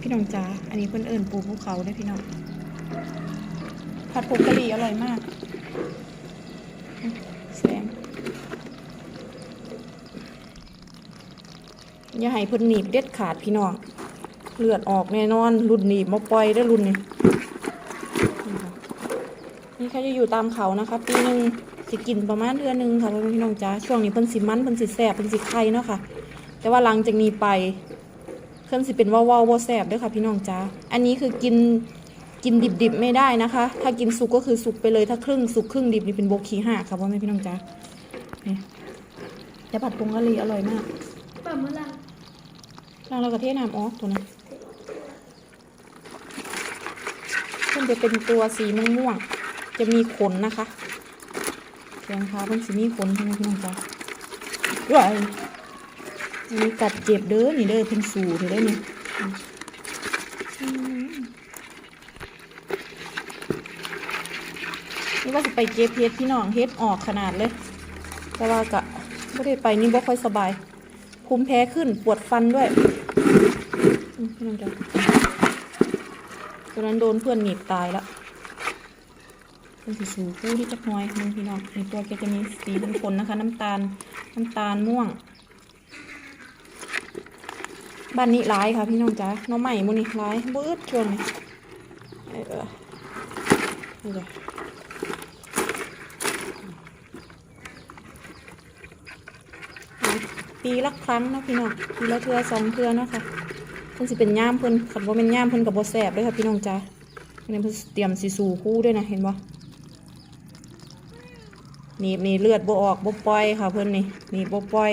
พี่น้องจ้าอันนี้เพิ่นเอิญปูภูเขาได้พี่น้องผัดผงกะหรี่อร่อยมากแซงอย่าให้เพิ่นหนีบเด็ดขาดพี่น้องเลือดออกแน่นอนรุ่นหนีบมาปล่อยได้รุ่นนี้นี่ค่ะนี่แค่จะอยู่ตามเขานะคะปีหนึ่งสิกินประมาณเดือนหนึ่งค่ะพี่น้องจ้าช่วงนี้เพิ่นสิมันเพิ่นสิแสบเพิ่นสิไข่เนาะค่ะ แต่ว่าหลังจากนี้ไป เครื่องสิเป็นว่าวาวๆแสบด้วยค่ะพี่น้องจ้าอันนี้คือกินกินดิบๆไม่ได้นะคะ ถ้ากินสุกก็คือสุกไปเลยถ้าครึ่งสุกครึ่งดิบนี่เป็นโบกขีหักค่ะพ่อแม่พี่น้องจ้านี่จะผัดผงกะหรี่อร่อยมากเปิดเมื่อไหร่ล้างแล้วก็เทน้ำออกตัวนั้นมันจะเป็นตัวสีม่วงๆจะมีขนนะคะแขนขาเป็นสีมีขนพ่อแม่พี่น้องจ้าว้าย อันนี้กัดเจ็บเด้อนี่เด้อเพิ่นสูเด้อนี่นี่ว่าจะไปเก็บเฮ็ดพี่น้องเฮ็ดออกขนาดเลย แต่ว่ากะไม่ได้ไปนี่บ่ค่อยสบายภูมิแพ้ขึ้นปวดฟันด้วยพี่น้องจ้ะตอนนั้นโดนเพื่อนหนีบตายแล้วเป็นสีสูผู้ที่จะน้อยนึงพี่น้องในตัวแกจะมีสีเป็นคนนะคะ น้ำตาลน้ำตาลม่วง บ้านนี้ร้ายค่ะพี่น้องจ้ะน้องใหม่มูนี่ร้ายบื้ดช่วงนี้เออนี่เลยปีละครั้งเนาะพี่น้องปีละเทื่อสองเทื่อเนาะค่ะเพิ่นสิเป็นย่ามเพิ่นคันบ่าเป็นย่ามเพิ่นก็บ่แซ่บด้อค่ะพี่น้องจ้าอันนี้เพิ่นเตรียมสิสู่คู่ด้วยนะเห็นบ่นี่นี่เลือดบ่ออกบ่ปล่อยค่ะเพิ่นนี่นี่บ่ปล่อย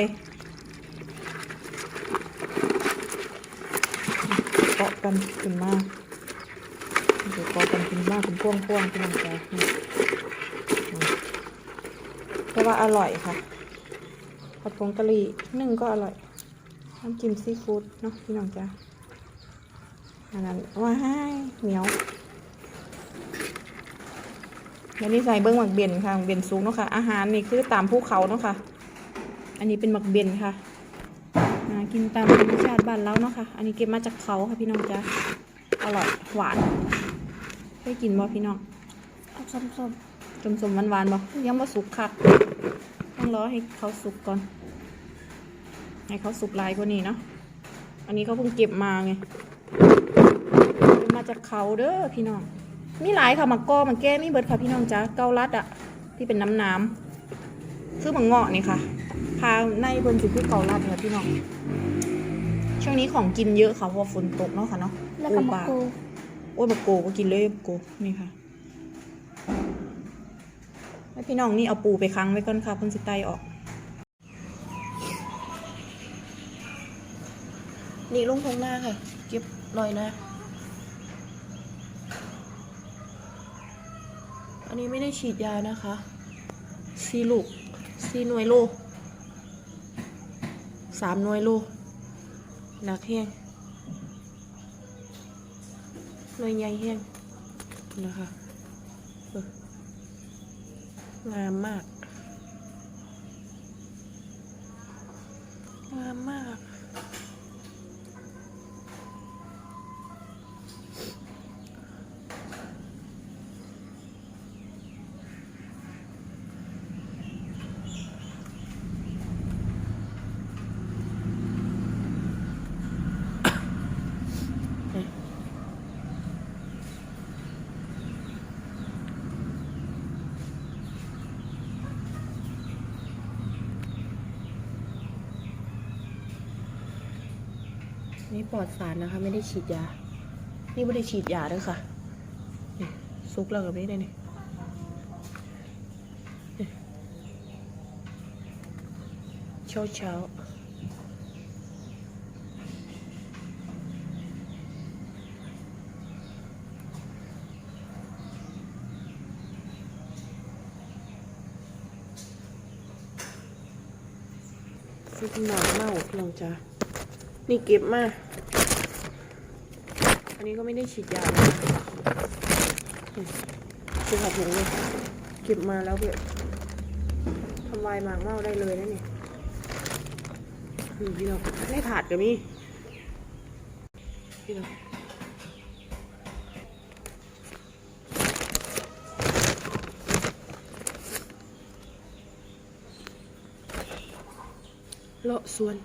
เกันขึ้นมาเดี๋ยวกาะกันขึ้นมาเป็นพ่วงๆพี่น้องจ้าแต่ว่าอร่อยค่ะผัดผงกะหรี่นึ่งก็อร่อยน้ำจิ้มซีฟู้ดเนาะพี่น้องจ้าอันนั้นว้ายเหนียวแล้วนี่ใส่เบิ้งหมักเบนค่ะหมักเบนซุกเนาะค่ะ อาหารนี่คือตามภูเขาเนาะค่ะ อันนี้เป็นหมักเบียนค่ะ กินตามธรรมชาติบ้านเราเนาะค่ะ อันนี้เก็บมาจากเขาค่ะพี่น้องจ้าอร่อยหวานได้กินบ่พี่น้องเอาส้มจมสมหวานๆบ่ยังบ่สุกค่ะต้องรอให้เขาสุกก่อน ให้เขาสุกลายกว่านี้เนาะ อันนี้เขาเพิ่งเก็บมาไงเก็บมาจากเขาเด้อพี่น้อง มีหลายค่ะมักกอมักแก้มีเบิดค่ะพี่น้องจ้าเกาลัดอะที่เป็นน้ำน้ำๆคือมังเงาะนี่ค่ะพาในเพิ่นสิคือเกาลัดค่ะพี่น้อง ช่วงนี้ของกินเยอะค่ะเพราะว่าฝนตกเนาะค่ะเนาะๆแล้วก็มะกรูดโอ้ยบักโกก็กินเลยบักโกนี่ค่ะให้พี่น้องนี่เอาปูไปค้างไว้ก่อนค่ะเพิ่นสิไตออก นี่ลงทางหน้าค่ะ เก็บลอยหน้าอันนี้ไม่ได้ฉีดยานะคะซีลูกซีหน่วยโล สามหน่วยลูกหนักแห้งหน่วยใหญ่แห้งนะคะงามมาก งามมาก นี่ปลอดสารนะคะ ไม่ได้ฉีดยา นี่ไม่ได้ฉีดยาด้วยค่ะ นี่ซุกแล้วกับนี่ได้นี่นี่เช้าเช้าซุกหนาเมาพี่น้องจ้า นี่เก็บมา อันนี้ก็ไม่ได้ฉีดยาเลยเก็บผักถุงเลย เก็บมาแล้วเพื่อทำลายหมากเมาได้เลยนะเนี่ยพี่เราไม่ผาดกับมี่พี่น้อเลาะสวน